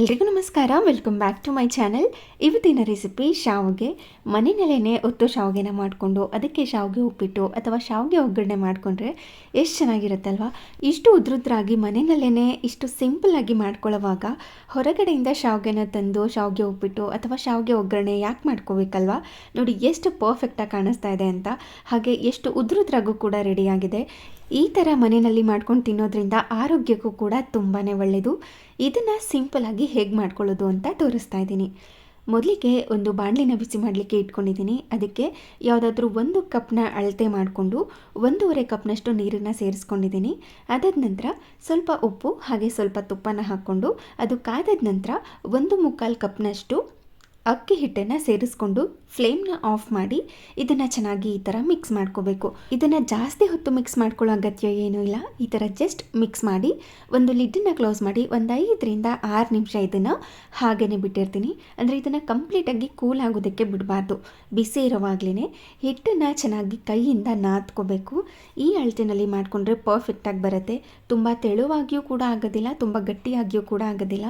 ಎಲ್ರಿಗೂ ನಮಸ್ಕಾರ. Welcome back to my channel ಇವತ್ತಿನ ರೆಸಿಪಿ ಶಾವಿಗೆ. ಮನೆಯಲ್ಲೇ ಒತ್ತು ಶಾವಿಗೆನ ಮಾಡಿಕೊಂಡು ಅದಕ್ಕೆ ಶಾವಿಗೆ ಉಪ್ಪಿಟ್ಟು ಅಥವಾ ಶಾವಿಗೆ ಒಗ್ಗರಣೆ ಮಾಡಿಕೊಂಡ್ರೆ ಎಷ್ಟು ಚೆನ್ನಾಗಿರುತ್ತಲ್ವ? ಇಷ್ಟು ಉದ್ರುದ್ರಾಗಿ ಮನೆಯಲ್ಲೇ ಇಷ್ಟು ಸಿಂಪಲ್ಲಾಗಿ ಮಾಡ್ಕೊಳ್ಳೋವಾಗ ಹೊರಗಡೆಯಿಂದ ಶಾವಿಗೆನ ತಂದು ಶಾವಿಗೆ ಉಪ್ಪಿಟ್ಟು ಅಥವಾ ಶಾವಿಗೆ ಒಗ್ಗರಣೆ ಯಾಕೆ ಮಾಡ್ಕೋಬೇಕಲ್ವಾ? ನೋಡಿ, ಎಷ್ಟು ಪರ್ಫೆಕ್ಟಾಗಿ ಕಾಣಿಸ್ತಾ ಇದೆ ಅಂತ. ಹಾಗೆ ಎಷ್ಟು ಉದೃದ್ರಾಗೂ ಕೂಡ ರೆಡಿಯಾಗಿದೆ ಈ ಥರ ಮನೆಯಲ್ಲಿ ಮಾಡ್ಕೊಂಡು ತಿನ್ನೋದ್ರಿಂದ ಆರೋಗ್ಯಕ್ಕೂ ಕೂಡ ತುಂಬಾ ಒಳ್ಳೆಯದು ಇದನ್ನು ಸಿಂಪಲಾಗಿ ಹೇಗೆ ಮಾಡ್ಕೊಳ್ಳೋದು ಅಂತ ತೋರಿಸ್ತಾ ಇದ್ದೀನಿ. ಮೊದಲಿಗೆ ಒಂದು ಬಾಣಲಿನ ಬಿಸಿ ಮಾಡಲಿಕ್ಕೆ ಇಟ್ಕೊಂಡಿದ್ದೀನಿ. ಅದಕ್ಕೆ ಯಾವುದಾದ್ರೂ ಒಂದು ಕಪ್ನ ಅಳತೆ ಮಾಡಿಕೊಂಡು ಒಂದೂವರೆ ಕಪ್ನಷ್ಟು ನೀರನ್ನು ಸೇರಿಸ್ಕೊಂಡಿದ್ದೀನಿ. ಅದಾದ ನಂತರ ಸ್ವಲ್ಪ ಉಪ್ಪು ಹಾಗೆ ಸ್ವಲ್ಪ ತುಪ್ಪನ ಹಾಕ್ಕೊಂಡು ಅದು ಕಾದದ ನಂತರ ಒಂದು ಮುಕ್ಕಾಲು ಕಪ್ನಷ್ಟು ಅಕ್ಕಿ ಹಿಟ್ಟನ್ನು ಸೇರಿಸ್ಕೊಂಡು ಫ್ಲೇಮ್ನ ಆಫ್ ಮಾಡಿ ಇದನ್ನು ಚೆನ್ನಾಗಿ ಈ ಥರ ಮಿಕ್ಸ್ ಮಾಡ್ಕೋಬೇಕು. ಇದನ್ನು ಜಾಸ್ತಿ ಹೊತ್ತು ಮಿಕ್ಸ್ ಮಾಡ್ಕೊಳ್ಳೋ ಅಗತ್ಯ ಏನೂ ಇಲ್ಲ. ಈ ಥರ ಜಸ್ಟ್ ಮಿಕ್ಸ್ ಮಾಡಿ ಒಂದು ಲಿಡ್ಡನ್ನು ಕ್ಲೋಸ್ ಮಾಡಿ ಒಂದು ಐದರಿಂದ ಆರು ನಿಮಿಷ ಇದನ್ನು ಹಾಗೇ ಬಿಟ್ಟಿರ್ತೀನಿ. ಅಂದರೆ ಇದನ್ನು ಕಂಪ್ಲೀಟಾಗಿ ಕೂಲ್ ಆಗೋದಕ್ಕೆ ಬಿಡಬಾರ್ದು. ಬಿಸಿ ಇರೋವಾಗಲೇ ಹಿಟ್ಟನ್ನು ಚೆನ್ನಾಗಿ ಕೈಯಿಂದ ನಾದ್ಕೋಬೇಕು. ಈ ಅಳತೆನಲ್ಲಿ ಮಾಡಿಕೊಂಡ್ರೆ ಪರ್ಫೆಕ್ಟಾಗಿ ಬರುತ್ತೆ. ತುಂಬ ತೆಳುವಾಗಿಯೂ ಕೂಡ ಆಗೋದಿಲ್ಲ, ತುಂಬ ಗಟ್ಟಿಯಾಗಿಯೂ ಕೂಡ ಆಗೋದಿಲ್ಲ.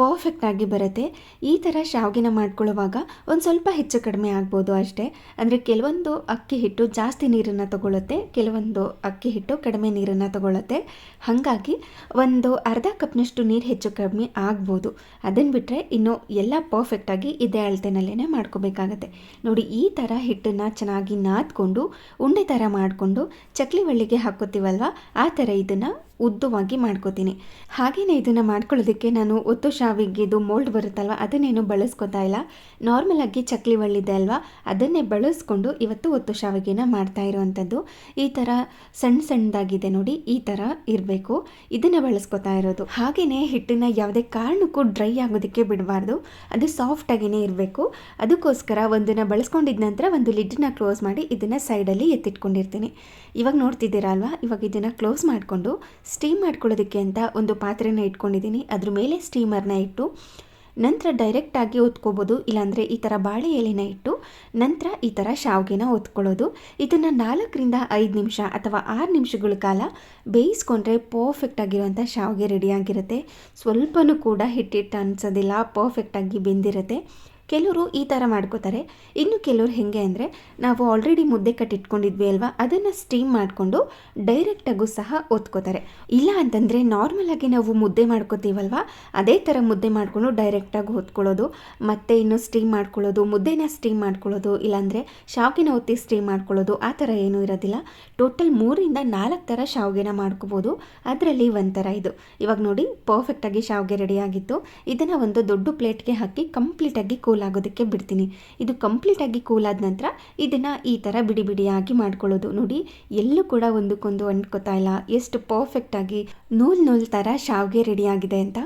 ಪರ್ಫೆಕ್ಟಾಗಿ ಬರುತ್ತೆ. ಈ ಥರ ಶಾವಿಗೆನ ಮಾಡ್ಕೊಳ್ಳುವಾಗ ಒಂದು ಸ್ವಲ್ಪ ಹೆಚ್ಚು ಕಡಿಮೆ ಆಗ್ಬೋದು ಅಷ್ಟೇ. ಅಂದರೆ ಕೆಲವೊಂದು ಅಕ್ಕಿ ಹಿಟ್ಟು ಜಾಸ್ತಿ ನೀರನ್ನು ತಗೊಳ್ಳುತ್ತೆ ಕೆಲವೊಂದು ಅಕ್ಕಿ ಹಿಟ್ಟು ಕಡಿಮೆ ನೀರನ್ನು ತಗೊಳ್ಳುತ್ತೆ ಹಾಗಾಗಿ ಒಂದು ಅರ್ಧ ಕಪ್ನಷ್ಟು ನೀರು ಹೆಚ್ಚು ಕಡಿಮೆ ಆಗ್ಬೋದು. ಅದನ್ನು ಬಿಟ್ಟರೆ ಇನ್ನು ಎಲ್ಲ ಪರ್ಫೆಕ್ಟಾಗಿ ಇದೇ ಅಳತೆನಲ್ಲೇ ಮಾಡ್ಕೋಬೇಕಾಗತ್ತೆ. ನೋಡಿ, ಈ ಥರ ಹಿಟ್ಟನ್ನು ಚೆನ್ನಾಗಿ ನಾದ್ಕೊಂಡು, ಉಂಡೆ ಥರ ಮಾಡಿಕೊಂಡು, ಚಕ್ಲಿ ಒಳ್ಳಿಗೆ ಹಾಕೋತೀವಲ್ವ ಆ ಥರ ಇದನ್ನು ಉದ್ದವಾಗಿ ಮಾಡ್ಕೋತೀನಿ. ಹಾಗೆಯೇ ಇದನ್ನು ಮಾಡ್ಕೊಳ್ಳೋದಕ್ಕೆ ನಾನು ಒತ್ತು ಶಾವಿಗೆದು ಮೋಲ್ಡ್ ಬರುತ್ತಲ್ವ, ಅದನ್ನೇನು ಬಳಸ್ಕೊತಾ ಇಲ್ಲ. ನಾರ್ಮಲಾಗಿ ಚಕ್ಲಿ ಒಳ್ಳಿದೆ ಅಲ್ವಾ, ಅದನ್ನೇ ಬಳಸ್ಕೊಂಡು ಇವತ್ತು ಒತ್ತು ಶಾವಿಗೆನ ಮಾಡ್ತಾ ಇರೋವಂಥದ್ದು. ಈ ಥರ ಸಣ್ಣ ಸಣ್ಣದಾಗಿದೆ ನೋಡಿ, ಈ ಥರ ಇರಬೇಕು. ಇದನ್ನು ಬಳಸ್ಕೊತಾ ಇರೋದು. ಹಾಗೆಯೇ ಹಿಟ್ಟನ್ನು ಯಾವುದೇ ಕಾರಣಕ್ಕೂ ಡ್ರೈ ಆಗೋದಕ್ಕೆ ಬಿಡಬಾರ್ದು. ಅದು ಸಾಫ್ಟಾಗಿಯೇ ಇರಬೇಕು. ಅದಕ್ಕೋಸ್ಕರ ಒಂದನ್ನು ಬಳಸ್ಕೊಂಡಿದ ನಂತರ ಒಂದು ಲಿಡ್ಡನ್ನ ಕ್ಲೋಸ್ ಮಾಡಿ ಇದನ್ನು ಸೈಡಲ್ಲಿ ಎತ್ತಿಟ್ಕೊಂಡಿರ್ತೀನಿ. ಇವಾಗ ನೋಡ್ತಿದ್ದೀರಾ ಅಲ್ವಾ ಇವಾಗ ಇದನ್ನು ಕ್ಲೋಸ್ ಮಾಡಿಕೊಂಡು ಸ್ಟೀಮ್ ಮಾಡ್ಕೊಳ್ಳೋದಕ್ಕೆ ಅಂತ ಒಂದು ಪಾತ್ರೆನ ಇಟ್ಕೊಂಡಿದ್ದೀನಿ. ಅದ್ರ ಮೇಲೆ ಸ್ಟೀಮರ್ನ ಇಟ್ಟು, ನಂತರ ಡೈರೆಕ್ಟಾಗಿ ಒತ್ಕೋಬೋದು ಇಲ್ಲಾಂದರೆ ಈ ಥರ ಬಾಳೆ ಎಲೆನ ಇಟ್ಟು, ನಂತರ ಈ ಥರ ಶಾವಿಗೆನ ಒತ್ಕೊಳ್ಳೋದು ಇದನ್ನು ನಾಲ್ಕರಿಂದ ಐದು ನಿಮಿಷ ಅಥವಾ ಆರು ನಿಮಿಷಗಳ ಕಾಲ ಬೇಯಿಸ್ಕೊಂಡ್ರೆ ಪರ್ಫೆಕ್ಟ್ ಆಗಿರುವಂಥ ಶಾವಿಗೆ ರೆಡಿಯಾಗಿರುತ್ತೆ ಸ್ವಲ್ಪನೂ ಕೂಡ ಹಿಟ್ಟಿಟ್ಟು ಅನಿಸೋದಿಲ್ಲ ಪರ್ಫೆಕ್ಟಾಗಿ ಬೆಂದಿರುತ್ತೆ. ಕೆಲವರು ಈ ಥರ ಮಾಡ್ಕೋತಾರೆ. ಇನ್ನು ಕೆಲವರು ಹೇಗೆ ಅಂದರೆ, ನಾವು ಆಲ್ರೆಡಿ ಮುದ್ದೆ ಕಟ್ಟಿಟ್ಕೊಂಡಿದ್ವಿ ಅಲ್ವಾ? ಅದನ್ನು ಸ್ಟೀಮ್ ಮಾಡಿಕೊಂಡು ಡೈರೆಕ್ಟಾಗೂ ಸಹ ಒತ್ಕೋತಾರೆ. ಇಲ್ಲ ಅಂತಂದರೆ ನಾರ್ಮಲಾಗಿ ನಾವು ಮುದ್ದೆ ಮಾಡ್ಕೋತೀವಲ್ವ? ಅದೇ ಥರ ಮುದ್ದೆ ಮಾಡಿಕೊಂಡು ಡೈರೆಕ್ಟಾಗಿ ಹೊತ್ಕೊಳ್ಳೋದು, ಮತ್ತೆ ಇನ್ನು ಸ್ಟೀಮ್ ಮಾಡ್ಕೊಳ್ಳೋದು, ಮುದ್ದೆನ ಸ್ಟೀಮ್ ಮಾಡ್ಕೊಳ್ಳೋದು, ಇಲ್ಲಾಂದರೆ ಶಾವಿಗೆನ ಒತ್ತಿ ಸ್ಟೀಮ್ ಮಾಡ್ಕೊಳ್ಳೋದು, ಆ ಥರ ಏನೂ ಇರೋದಿಲ್ಲ. ಟೋಟಲ್ ಮೂರಿಂದ ನಾಲ್ಕು ಥರ ಶಾವಿಗೆನ ಮಾಡ್ಕೋಬೋದು. ಅದರಲ್ಲಿ ಒಂಥರ ಇದು. ಇವಾಗ ನೋಡಿ ಪರ್ಫೆಕ್ಟಾಗಿ ಶಾವಿಗೆ ರೆಡಿಯಾಗಿತ್ತು ಇದನ್ನು ಒಂದು ದೊಡ್ಡ ಪ್ಲೇಟ್ಗೆ ಹಾಕಿ ಕಂಪ್ಲೀಟಾಗಿ ಕೂಲ್ ಆಗೋದಕ್ಕೆ ಬಿಡ್ತೀನಿ. ಇದು ಕಂಪ್ಲೀಟಾಗಿ ಕೂಲ್ ಆದ ನಂತರ ಇದನ್ನು ಈ ಥರ ಬಿಡಿ ಬಿಡಿಯಾಗಿ ಮಾಡ್ಕೊಳ್ಳೋದು. ನೋಡಿ, ಎಲ್ಲೂ ಕೂಡ ಒಂದಕ್ಕೊಂದು ಅಂಟ್ಕೋತಾ ಇಲ್ಲ. ಎಷ್ಟು ಪರ್ಫೆಕ್ಟಾಗಿ ನೂಲ್ ನೂಲ್ ಥರ ಶಾವಿಗೆ ರೆಡಿಯಾಗಿದೆ ಅಂತ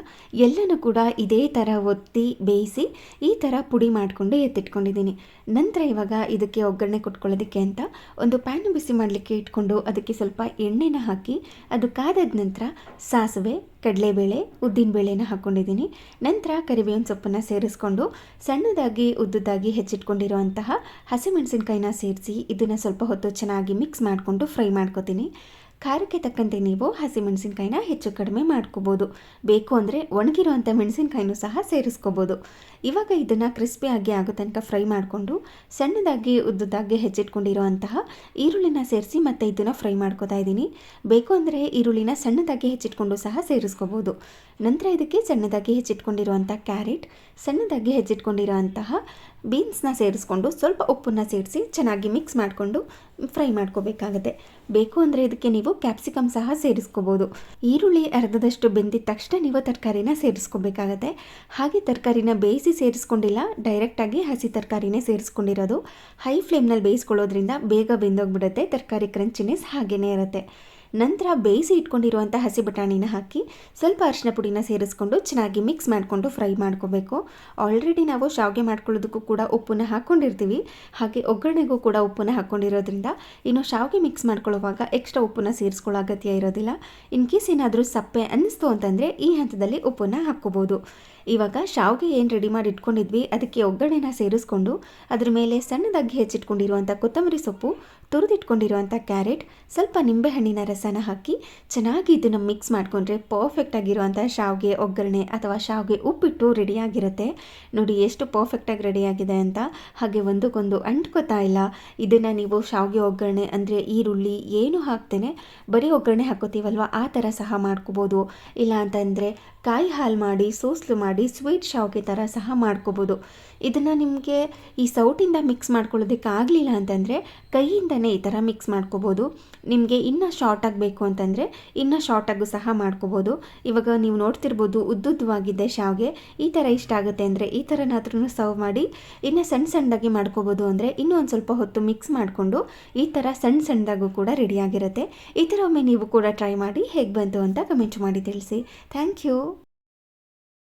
ಎಲ್ಲನೂ ಕೂಡ ಇದೇ ಥರ ಒತ್ತಿ ಬೇಯಿಸಿ ಈ ಥರ ಪುಡಿ ಮಾಡಿಕೊಂಡು ಎತ್ತಿಟ್ಕೊಂಡಿದ್ದೀನಿ. ನಂತರ ಇವಾಗ ಇದಕ್ಕೆ ಒಗ್ಗರಣೆ ಕೊಟ್ಕೊಳ್ಳೋದಕ್ಕೆ ಅಂತ ಒಂದು ಪ್ಯಾನ್ ಬಿಸಿ ಮಾಡಲಿಕ್ಕೆ ಇಟ್ಕೊಂಡು ಅದಕ್ಕೆ ಸ್ವಲ್ಪ ಎಣ್ಣೆನ ಹಾಕಿ ಅದು ಕಾದಾದ ನಂತರ ಸಾಸಿವೆ ಕಡಲೆಬೇಳೆ ಉದ್ದಿನಬೇಳೆನ ಹಾಕ್ಕೊಂಡಿದ್ದೀನಿ ನಂತರ ಕರಿಬೇವಿನ ಸೊಪ್ಪನ್ನು ಸೇರಿಸ್ಕೊಂಡು ಸಣ್ಣದಾಗಿ ಉದ್ದುದಾಗಿ ಹೆಚ್ಚಿಟ್ಕೊಂಡಿರುವಂತಹ ಹಸಿಮೆಣಸಿನ್ಕಾಯಿನ ಸೇರಿಸಿ ಇದನ್ನು ಸ್ವಲ್ಪ ಹೊತ್ತು ಚೆನ್ನಾಗಿ ಮಿಕ್ಸ್ ಮಾಡಿಕೊಂಡು ಫ್ರೈ ಮಾಡ್ಕೊತೀನಿ. ಖಾರಕ್ಕೆ ತಕ್ಕಂತೆ ನೀವು ಹಸಿಮೆಣಸಿನ್ಕಾಯಿನ ಹೆಚ್ಚು ಕಡಿಮೆ ಮಾಡ್ಕೋಬೋದು. ಬೇಕು ಅಂದರೆ ಒಣಗಿರುವಂಥ ಮೆಣಸಿನ್ಕಾಯಿನೂ ಸಹ ಸೇರಿಸ್ಕೋಬೋದು. ಇವಾಗ ಇದನ್ನು ಕ್ರಿಸ್ಪಿಯಾಗಿ ಆಗೋ ತನಕ ಫ್ರೈ ಮಾಡಿಕೊಂಡು, ಸಣ್ಣದಾಗಿ ಉದ್ದದಾಗಿ ಹೆಚ್ಚಿಟ್ಕೊಂಡಿರುವಂತಹ ಈರುಳ್ಳಿನ ಸೇರಿಸಿ ಮತ್ತು ಇದನ್ನು ಫ್ರೈ ಮಾಡ್ಕೋತಾ ಇದ್ದೀನಿ. ಬೇಕು ಅಂದರೆ ಈರುಳ್ಳಿನ ಸಣ್ಣದಾಗಿ ಹೆಚ್ಚಿಟ್ಕೊಂಡು ಸಹ ಸೇರಿಸ್ಕೋಬೋದು. ನಂತರ ಇದಕ್ಕೆ ಸಣ್ಣದಾಗಿ ಹೆಚ್ಚಿಟ್ಕೊಂಡಿರುವಂಥ ಕ್ಯಾರೆಟ್, ಸಣ್ಣದಾಗಿ ಹೆಚ್ಚಿಟ್ಕೊಂಡಿರುವಂತಹ ಬೀನ್ಸ್ನ ಸೇರಿಸ್ಕೊಂಡು ಸ್ವಲ್ಪ ಉಪ್ಪನ್ನು ಸೇರಿಸಿ ಚೆನ್ನಾಗಿ ಮಿಕ್ಸ್ ಮಾಡಿಕೊಂಡು ಫ್ರೈ ಮಾಡ್ಕೋಬೇಕಾಗತ್ತೆ. ಬೇಕು ಅಂದರೆ ಇದಕ್ಕೆ ನೀವು ಕ್ಯಾಪ್ಸಿಕಮ್ ಸಹ ಸೇರಿಸ್ಕೋಬೋದು. ಈರುಳ್ಳಿ ಅರ್ಧದಷ್ಟು ಬೆಂದಿದ ತಕ್ಷಣ ನೀವು ತರಕಾರಿನ ಸೇರಿಸ್ಕೋಬೇಕಾಗತ್ತೆ. ಹಾಗೆ ತರಕಾರಿನ ಬೇಯಿಸಿ ಸೇರಿಸ್ಕೊಂಡಿಲ್ಲ ಡೈರೆಕ್ಟಾಗಿ ಹಸಿ ತರಕಾರಿನೇ ಸೇರಿಸ್ಕೊಂಡಿರೋದು. ಹೈ ಫ್ಲೇಮ್ನಲ್ಲಿ ಬೇಯಿಸ್ಕೊಳ್ಳೋದ್ರಿಂದ ಬೇಗ ಬೆಂದೋಗ್ಬಿಡುತ್ತೆ, ತರಕಾರಿ ಕ್ರಂಚಿನೆಸ್ ಹಾಗೇ ಇರುತ್ತೆ. ನಂತರ ಬೇಯಿಸಿ ಇಟ್ಕೊಂಡಿರುವಂಥ ಹಸಿ ಬಟಾಣಿನ ಹಾಕಿ ಸ್ವಲ್ಪ ಅರಿಶಿನ ಪುಡಿನ ಸೇರಿಸ್ಕೊಂಡು ಚೆನ್ನಾಗಿ ಮಿಕ್ಸ್ ಮಾಡಿಕೊಂಡು ಫ್ರೈ ಮಾಡ್ಕೋಬೇಕು. ಆಲ್ರೆಡಿ ನಾವು ಶಾವಿಗೆ ಮಾಡ್ಕೊಳ್ಳೋದಕ್ಕೂ ಕೂಡ ಉಪ್ಪನ್ನ ಹಾಕ್ಕೊಂಡಿರ್ತೀವಿ ಹಾಗೆ ಒಗ್ಗರಣೆಗೂ ಕೂಡ ಉಪ್ಪನ್ನು ಹಾಕ್ಕೊಂಡಿರೋದ್ರಿಂದ ಇನ್ನು ಶಾವಿಗೆ ಮಿಕ್ಸ್ ಮಾಡ್ಕೊಳ್ಳುವಾಗ ಎಕ್ಸ್ಟ್ರಾ ಉಪ್ಪನ್ನು ಸೇರಿಸ್ಕೊಳ್ಳೋ ಅಗತ್ಯ ಇರೋದಿಲ್ಲ. ಇನ್ ಕೇಸ್ ಏನಾದರೂ ಸಪ್ಪೆ ಅನ್ನಿಸ್ತು ಅಂತಂದರೆ ಈ ಹಂತದಲ್ಲಿ ಉಪ್ಪನ್ನು ಹಾಕ್ಕೋಬೋದು. ಇವಾಗ ಶಾವಿಗೆ ಏನು ರೆಡಿ ಮಾಡಿ ಇಟ್ಕೊಂಡಿದ್ವಿ, ಅದಕ್ಕೆ ಒಗ್ಗರಣೆನ ಸೇರಿಸ್ಕೊಂಡು ಅದ್ರ ಮೇಲೆ ಸಣ್ಣದಾಗಿ ಹೆಚ್ಚಿಟ್ಕೊಂಡಿರುವಂಥ ಕೊತ್ತಂಬರಿ ಸೊಪ್ಪು ತುರಿದಿಟ್ಕೊಂಡಿರುವಂಥ ಕ್ಯಾರೆಟ್, ಸ್ವಲ್ಪ ನಿಂಬೆಹಣ್ಣಿನ ರಸನ ಹಾಕಿ ಚೆನ್ನಾಗಿ ಇದನ್ನು ಮಿಕ್ಸ್ ಮಾಡಿಕೊಂಡ್ರೆ ಪರ್ಫೆಕ್ಟ್ ಆಗಿರುವಂಥ ಶಾವಿಗೆ ಒಗ್ಗರಣೆ ಅಥವಾ ಶಾವಿಗೆ ಉಪ್ಪಿಟ್ಟು ರೆಡಿಯಾಗಿರುತ್ತೆ ನೋಡಿ ಎಷ್ಟು ಪರ್ಫೆಕ್ಟಾಗಿ ರೆಡಿಯಾಗಿದೆ ಅಂತ. ಹಾಗೆ ಒಂದಕ್ಕೊಂದು ಅಂಟ್ಕೋತಾ ಇಲ್ಲ. ಇದನ್ನು ನೀವು ಶಾವಿಗೆ ಒಗ್ಗರಣೆ ಅಂದರೆ ಈರುಳ್ಳಿ ಏನು ಹಾಕ್ತೇನೆ, ಬರೀ ಒಗ್ಗರಣೆ ಹಾಕೋತೀವಲ್ವ, ಆ ಥರ ಸಹ ಮಾಡ್ಕೋಬೋದು. ಇಲ್ಲ ಅಂತಂದರೆ ಕಾಯಿ ಹಾಲು ಮಾಡಿ, ಸೋಸ್ಲು ಮಾಡಿ ಸ್ವೀಟ್ ಶಾವಿಗೆ ಥರ ಸಹ ಮಾಡ್ಕೋಬೋದು. ಇದನ್ನು ನಿಮಗೆ ಈ ಸೌಟಿಂದ ಮಿಕ್ಸ್ ಮಾಡ್ಕೊಳ್ಳೋದಕ್ಕೆ ಆಗಲಿಲ್ಲ ಅಂತಂದರೆ ಕೈಯಿಂದನೇ ಈ ಥರ ಮಿಕ್ಸ್ ಮಾಡ್ಕೋಬೋದು. ನಿಮಗೆ ಇನ್ನೂ ಶಾರ್ಟ್ ಆಗಬೇಕು ಅಂತಂದರೆ ಇನ್ನೂ ಶಾರ್ಟಾಗೂ ಸಹ ಮಾಡ್ಕೋಬೋದು. ಇವಾಗ ನೀವು ನೋಡ್ತಿರ್ಬೋದು ಉದ್ದುದ್ದವಾಗಿದೆ ಶಾವಿಗೆ. ಈ ಥರ ಇಷ್ಟ ಆಗುತ್ತೆ ಅಂದರೆ ಈ ಥರನಾದ್ರೂ ಸರ್ವ್ ಮಾಡಿ ಇನ್ನು ಸಣ್ಣ ಸಣ್ಣದಾಗಿ ಮಾಡ್ಕೋಬೋದು ಅಂದರೆ ಇನ್ನೂ ಒಂದು ಸ್ವಲ್ಪ ಹೊತ್ತು ಮಿಕ್ಸ್ ಮಾಡಿಕೊಂಡು ಈ ಥರ ಸಣ್ಣ ಸಣ್ಣದಾಗೂ ಕೂಡ ರೆಡಿಯಾಗಿರುತ್ತೆ ಈ ಥರ ಒಮ್ಮೆ ನೀವು ಕೂಡ ಟ್ರೈ ಮಾಡಿ ಹೇಗೆ ಬಂತು ಅಂತ ಕಮೆಂಟ್ ಮಾಡಿ ತಿಳಿಸಿ. Thank you